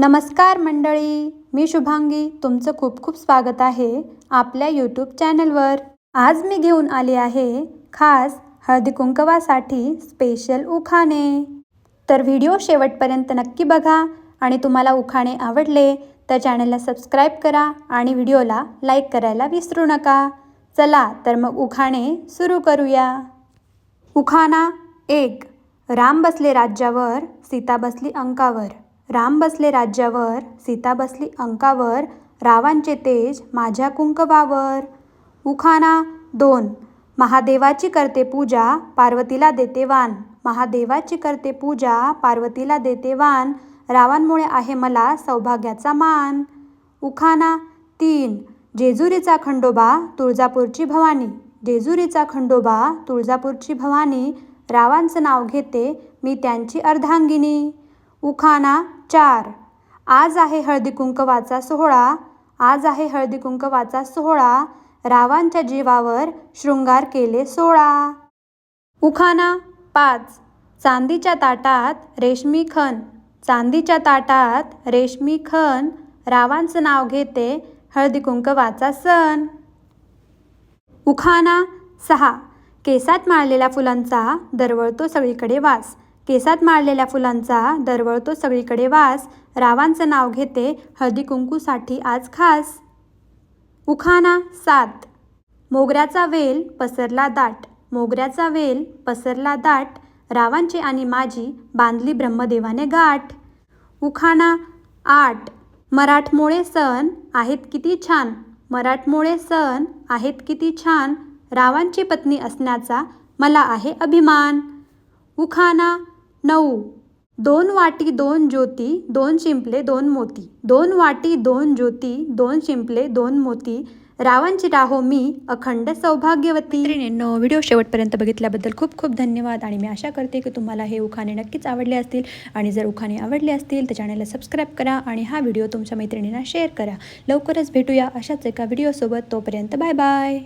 नमस्कार मंडळी मी शुभांगी. तुमचं खूप खूप स्वागत आहे आपल्या यूट्यूब चॅनलवर. आज मी घेऊन आले आहे खास हळदी कुंकवासाठी स्पेशल उखाणे. तर व्हिडिओ शेवटपर्यंत नक्की बघा आणि तुम्हाला उखाणे आवडले तर चॅनलला सबस्क्राईब करा आणि व्हिडिओला लाईक करायला विसरू नका. चला तर मग उखाणे सुरू करूया. उखाणा एक राम बसले राज्यावर सीता बसली अंकावर. राम बसले राज्यावर सीता बसली अंकावर रावांचे तेज माझ्या कुंकवावर. उखाणा दोन महादेवाची करते पूजा पार्वतीला देते वान. महादेवाची करते पूजा पार्वतीला देते वान. रावांमुळे आहे मला सौभाग्याचा मान. उखाना तीन जेजुरीचा खंडोबा तुळजापूरची भवानी. जेजुरीचा खंडोबा तुळजापूरची भवानी रावांचं नाव घेते मी त्यांची अर्धांगिनी. उखाणा चार. आज आहे हळदी कुंकवाचा सोहळा. आज आहे हळदी कुंकवाचा सोहळा. रावांच्या जीवावर शृंगार केले सोळा उखाणा पाच. चांदीच्या ताटात रेशमी खण चांदीच्या ताटात रेशमी खण रावांचं नाव घेते हळदी कुंकवाचा सण. उखाणा सहा. केसात माळलेल्या फुलांचा दरवळतो सगळीकडे वास. केसात माळलेल्या फुलांचा दरवळतो सगळीकडे वास. रावांचं नाव घेते हळदी कुंकूसाठी आज खास. उखाणा सात. मोगऱ्याचा वेल पसरला दाट. मोगऱ्याचा वेल पसरला दाट. रावांची आणि माझी बांधली ब्रह्मदेवाने गाठ. उखाणा आठ. मराठमोळे सण आहेत किती छान. मराठमोळे सण आहेत किती छान. रावांची पत्नी असण्याचा मला आहे अभिमान. उखाणा नऊ. दोन वाटी दोन ज्योती दोन शिंपले दोन मोती. दोन वाटी दोन ज्योती दोन शिंपले दोन मोती. रावांची राहो मी अखंड सौभाग्यवती. मैत्रिणींनो व्हिडिओ शेवटपर्यंत बघितल्याबद्दल खूप खूप धन्यवाद आणि मी आशा करते की तुम्हाला हे उखाणे नक्कीच आवडले असतील. आणि जर उखाणे आवडले असतील तर चॅनलला सबस्क्राईब करा आणि हा व्हिडिओ तुमच्या मैत्रिणींना शेअर करा. लवकरच भेटूया अशाच एका व्हिडिओसोबत. तोपर्यंत बाय बाय